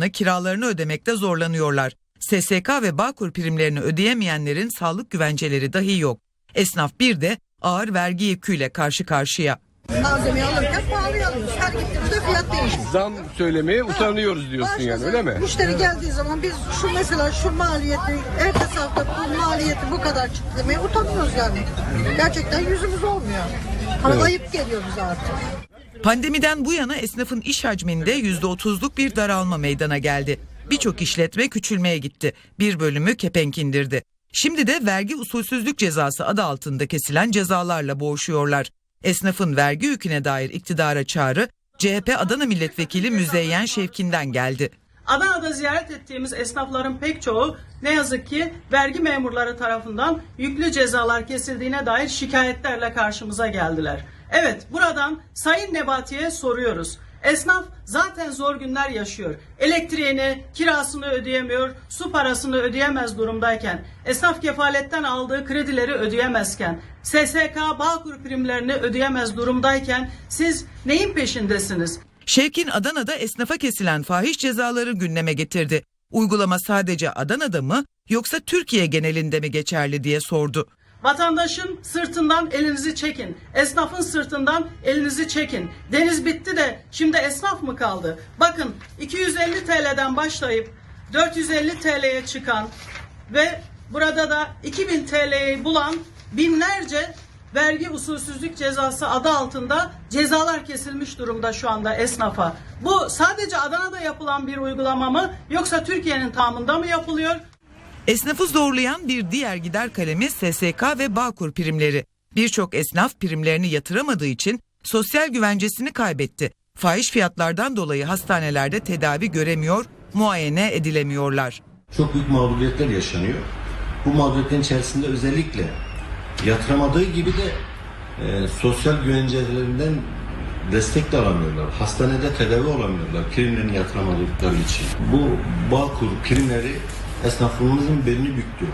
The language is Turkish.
kiralarını ödemekte zorlanıyorlar. SSK ve Bağkur primlerini ödeyemeyenlerin sağlık güvenceleri dahi yok. Esnaf bir de ağır vergi yüküyle karşı karşıya. Malzemeyi alırken pahalıya alıyoruz. Her gittiğimizde fiyat değişiyor. Zam söylemeye utanıyoruz diyorsun yani öyle mi? Müşteri geldiği zaman biz şu mesela şu maliyeti, ertesi hafta bu maliyeti bu kadar çıktı demeye utanıyoruz yani. Gerçekten yüzümüz olmuyor. Ama ayıp geliyor bize artık. Pandemiden bu yana esnafın iş hacminde %30'luk bir daralma meydana geldi. Birçok işletme küçülmeye gitti. Bir bölümü kepenk indirdi. Şimdi de vergi usulsüzlük cezası adı altında kesilen cezalarla boğuşuyorlar. Esnafın vergi yüküne dair iktidara çağrı CHP Adana Milletvekili Müzeyyen Şevkin'den geldi. Adana'da ziyaret ettiğimiz esnafların pek çoğu ne yazık ki vergi memurları tarafından yüklü cezalar kesildiğine dair şikayetlerle karşımıza geldiler. Evet buradan Sayın Nebati'ye soruyoruz. Esnaf zaten zor günler yaşıyor. Elektriğini, kirasını ödeyemiyor, su parasını ödeyemez durumdayken, esnaf kefaletten aldığı kredileri ödeyemezken, SSK Bağkur primlerini ödeyemez durumdayken siz neyin peşindesiniz? Şevkin Adana'da esnafa kesilen fahiş cezaları gündeme getirdi. Uygulama sadece Adana'da mı yoksa Türkiye genelinde mi geçerli diye sordu. Vatandaşın sırtından elinizi çekin. Esnafın sırtından elinizi çekin. Deniz bitti de şimdi esnaf mı kaldı? Bakın 250 TL'den başlayıp 450 TL'ye çıkan ve burada da 2000 TL'yi bulan binlerce vergi usulsüzlük cezası adı altında cezalar kesilmiş durumda şu anda esnafa. Bu sadece Adana'da yapılan bir uygulama mı yoksa Türkiye'nin tamamında mı yapılıyor? Esnafı zorlayan bir diğer gider kalemi SSK ve Bağkur primleri. Birçok esnaf primlerini yatıramadığı için sosyal güvencesini kaybetti. Fahiş fiyatlardan dolayı hastanelerde tedavi göremiyor, muayene edilemiyorlar. Çok büyük mağduriyetler yaşanıyor. Bu mağduriyetlerin içerisinde özellikle yatıramadığı gibi de e, sosyal güvencelerinden destek de alamıyorlar. Hastanede tedavi olamıyorlar primlerini yatıramadıkları için. Bu Bağkur primleri esnafımızın belini büktü.